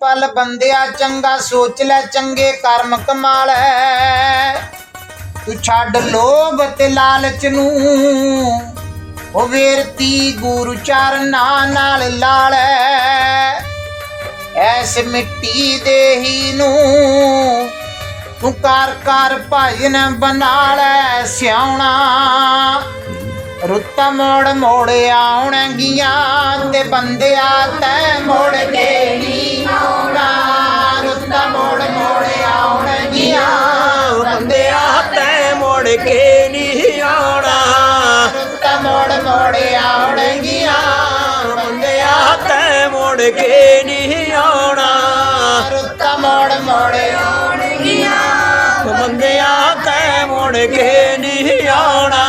ਪਲ ਬੰਦਿਆ ਚੰਗਾ ਸੋਚ ਲੈ, ਚੰਗੇ ਕਰਮ ਕਮਾਲ ਹੈ ਤੂੰ ਛੱਡ ਲੋਭ ਤੇ ਲਾਲਚ ਨੂੰ, ਉਹ ਵੇਰਤੀ ਗੁਰੂ ਚਰਨਾਂ ਨਾਲ ਲਾਲੈ ਐਸ ਮਿੱਟੀ ਦੇਹੀ ਨੂੰ ਤੂੰ ਕਰ ਕਰ ਭਜਨ ਬਣਾ ਲੈ ਸਿਆਉਣਾ। ਰੁੱਤ ਮੋੜ ਮੋੜ ਆਉਣਗੀਆਂ ਤੇ ਬੰਦਿਆ ਤੈ ਮੋੜ ਕੇ ਨੀ ਆਉਣਾ ਰੁੱਤ ਮੋੜ ਮੋੜ ਆਉਣਗੀਆਂ, ਬੰਦਿਆ ਤੈ ਮੁੜ ਕੇ ਨਹੀਂ ਆਉਣਾ। ਰੁੱਤ ਮੋੜ ਮੋੜ ਆਉਣਗੀਆਂ, ਬੰਦਿਆ ਤੈ ਮੁੜ ਕੇ ਨਹੀਂ ਆਉਣਾ। ਰੁੱਤ ਮੋੜ ਮੋੜ ਆਉਣਗੀਆਂ, ਬੰਦਿਆ ਤੈ ਮੁੜ ਕੇ ਨਹੀਂ ਆਉਣਾ।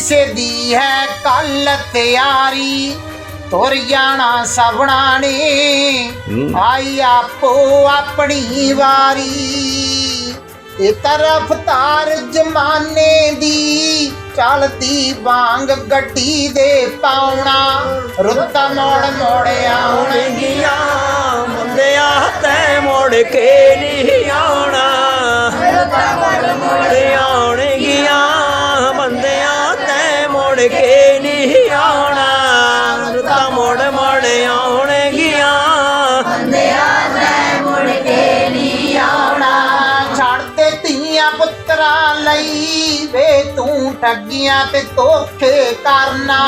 ਇਸੇ ਦੀ ਹੈ ਕੱਲ ਤਿਆਰੀ ਤੁਰ ਜਾਣਾ ਸਭਣਾ ਨੇ। ਆਈ ਆਪੋ ਆਪਣੀ ਵਾਰੀ ਇਹ ਤਰਫ ਤਾਰ ਜਮਾਨੇ ਦੀ ਚਲਦੀ ਵਾਂਗ ਗੱਡੀ ਦੇ ਪਾਉਣਾ। ਰੁੱਤ ਮੋੜ ਮੋੜ ਆਉਣਗੀਆਂ ਬੰਦਿਆ ਤੈ ਮੁੜ ਕੇ ਨਹੀਂ ਆਉਣਾ। ਠੱਗੀਆਂ ਤੇ ਧੋਖੇ ਕਰਨਾ।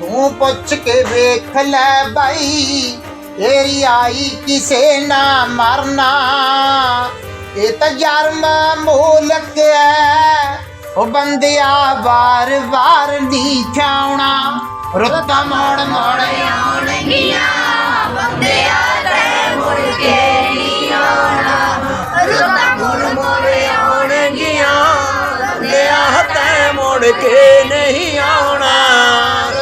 ਤੂੰ ਪੁੱਛ ਕੇ ਵੇਖ ਲੈ ਬਾਈ, ਤੇਰੀ ਆਈ ਕਿਸੇ ਨਾ ਮਰਨਾ। ਇਹ ਤਾਂ ਜਰਮ ਮੋਲਕ ਹੈ ਉਹ ਬੰਦਿਆ ਵਾਰ ਵਾਰ ਨਹੀਂ ਥਾਉਣਾ ਰੁੱਤਾ ਮੋੜ ਮੋੜ ਆਉਣਗੀਆਂ, ਬੰਦਿਆ ਮੁੜ ਕੇ ਨਹੀਂ ਆਉਣਾ।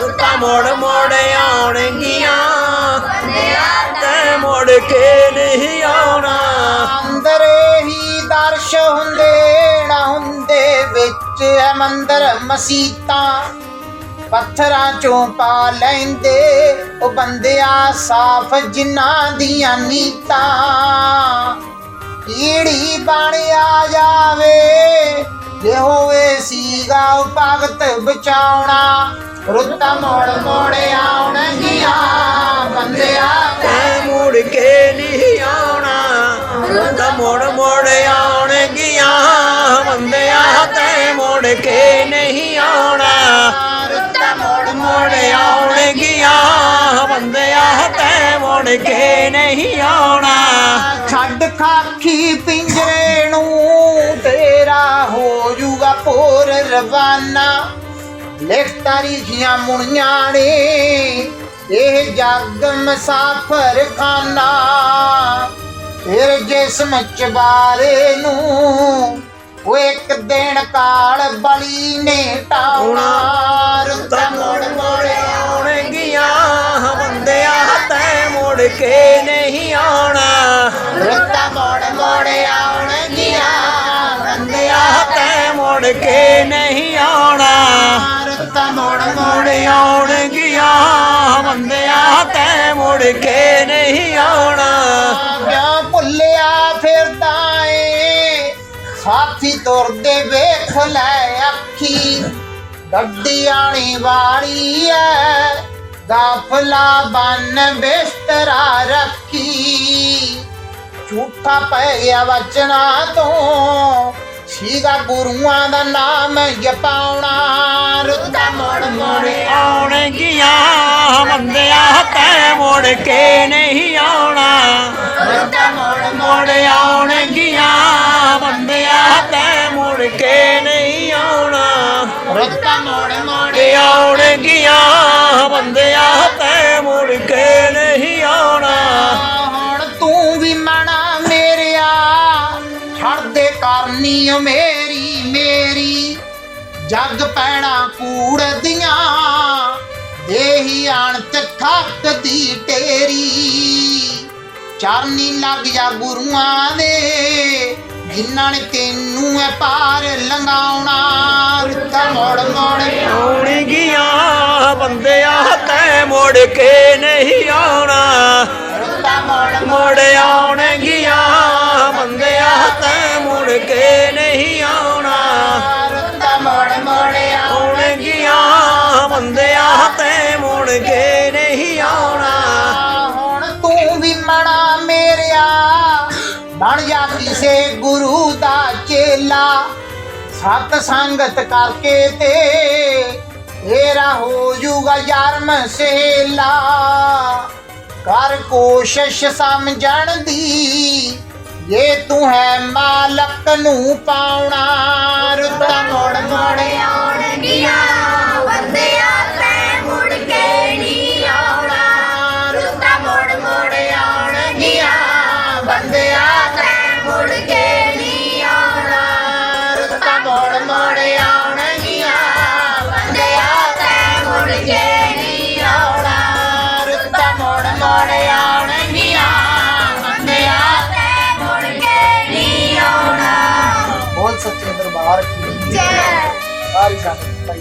ਰੁੱਤਾਂ ਮੁੜ ਮੁੜ ਆਉਣਗੀਆਂ। ਤੈ ਮੁੜ ਕੇ ਨਹੀਂ ਆਉਣਾ। ਅੰਦਰ ਹੀ ਦਰਸ਼ ਹੁੰਦੇ ਨਾ ਹੁੰਦੇ ਵਿੱਚ ਹੈ ਮੰਦਰ ਮਸੀਤਾਂ। ਪੱਥਰਾਂ ਚੋਂ ਪਾ ਲੈਂਦੇ, ਉਹ ਬੰਦਿਆ ਸਾਫ਼ ਜਿਨ੍ਹਾਂ ਦੀਆਂ ਨੀਤਾਂ। ਕੀੜੀ ਬਣ ਆ ਜਾਵੇ ਜੇ ਹੋਵੇ ਸੀਗਾ ਭਗਤ ਬਚਾਉਣਾ। ਰੁੱਤਾ ਮੋੜ ਮੋੜ ਆਉਣਗੀਆਂ, ਬੰਦਿਆ ਤੈ ਮੁੜ ਕੇ ਨਹੀਂ ਆਉਣਾ। ਰੁੱਤਾਂ ਮੁੜ ਮੁੜ ਆਉਣਗੀਆਂ, ਬੰਦਿਆ ਤੈ ਮੁੜ ਕੇ ਨਹੀਂ ਆਉਣਾ। ਰੁੱਤਾ ਮੋੜ ਮੁੜ ਆਉਣਗੀਆਂ, ਬੰਦਿਆ ਤੈ ਮੁੜ ਕੇ ਨਹੀਂ ਆਉਣਾ। ਛੱਡ ਖਾਖੀ ਰਵਾਨਾ ਲਿਖ ਤਾਰੀਖੀਆਂ ਮੁਣੀਆਂ ਨੇ ਇਹ ਜੱਗ ਮਸਾਫਰ ਖਾਨਾ ਫਿਰ ਜਿਸਮ ਚਬਾਰੇ ਨੂੰ ਉਹ ਇੱਕ ਦਿਨ ਕਾਲ ਬਲੀ ਨੇ ਟਾਉਣਾ। ਰੁੱਤਾ ਮੋੜ ਮੋੜ ਆਉਣਗੀਆਂ ਬੰਦਿਆ ਤੈ ਮੁੜ ਕੇ ਨਹੀਂ ਆਉਣਾ। ਰੁੱਤਾ ਮੋੜ ਮੋੜ ਕੇ ਨਹੀਂ ਆਉਣਾ। ਰੁੱਤਾ ਮੋੜ ਮੋੜ ਆਉਣਗੀਆਂ। ਬੰਦਿਆ ਤੈ ਮੁੜ ਕੇ ਨਹੀਂ ਆਉਣਾ। ਕਿਉਂ ਭੁੱਲਿਆ ਫਿਰਦਾ ਏ ਸਾਥੀ ਤੁਰਦੇ ਵੇਖ ਲੈ ਅੱਖੀ। ਗੱਡੀ ਆਣੀ ਵਾਲੀ ਐ। ਗਾਫਲਾ ਬਨ ਬਿਸਤਰਾ ਰੱਖੀ। ਝੂਠਾ ਪੈ ਗਿਆ ਵਚਨਾ ਤੋਂ। ਸੀਗਾ ਗੁਰੂਆਂ ਦਾ ਨਾਮ ਜਪਾਉਣਾ ਰੁੱਤਾ ਮੋੜ ਮੋੜ। ਆਉਣਗੀਆਂ ਬੰਦਿਆ ਤੈ ਮੁੜ ਕੇ ਨਹੀਂ ਆਉਣਾ। ਰੁੱਤਾ ਮੋੜ ਮੁੜ। ਆਉਣਗੀਆਂ ਬੰਦਿਆ ਤੈ ਮੁੜ ਕੇ ਜੱਗ ਪੈਣਾ ਕੂੜ ਦੀਆਂ ਦੇਹੀ ਅਣਤ ਖੱਤ ਦੀ ਟੇਰੀ ਚਰਨੀ ਲੱਗ ਜਾ ਗੁਰੂਆਂ ਦੇ ਜਿਨ੍ਹਾਂ ਨੇ ਤੈਨੂੰ ਐ ਪਾਰ ਲੰਘਾਉਣਾ। ਰੁੱਤਾ ਮੋੜ ਮੋੜ ਆਉਣਗੀਆਂ ਬੰਦਿਆ ਤੈ ਮੁੜ ਕੇ ਨਹੀਂ ਆਉਣਾ। ਰੁੱਤਾਂ ਮੋੜ ਮੁੜ ਬਣ ਜਾ ਕਿਸੇ ਗੁਰੂ ਦਾ ਚੇਲਾ। ਸਤ ਸੰਗਤ ਕਰਕੇ ਤੇ ਤੇਰਾ ਹੋ ਜੂਗਾ ਯਾਰ ਸਹੇਲਾ। ਕਰ ਕੋਸ਼ਿਸ਼ ਸਮਝਣ ਦੀ ਇਹ ਤੂੰ ਹੈ ਮਾਲਕ ਨੂੰ ਪਾਉਣਾ। ਰੁੱਤਾਂ ਮੋੜ ਮੋੜ ਆਉਣਗੀਆਂ। ਮੋੜ ਆਉਣਗੀਆਂ। ਬੰਦਿਆਂ ਤੈ ਮੁੜ ਕੇ ਨਹੀਂ ਆਉਣਾ। ਬੋਲ ਸੱਚੇ ਦਰਬਾਰ ਕੀ ਜੈ। ਸਾਰੀ ਸੰਗਤ ਭਾਈ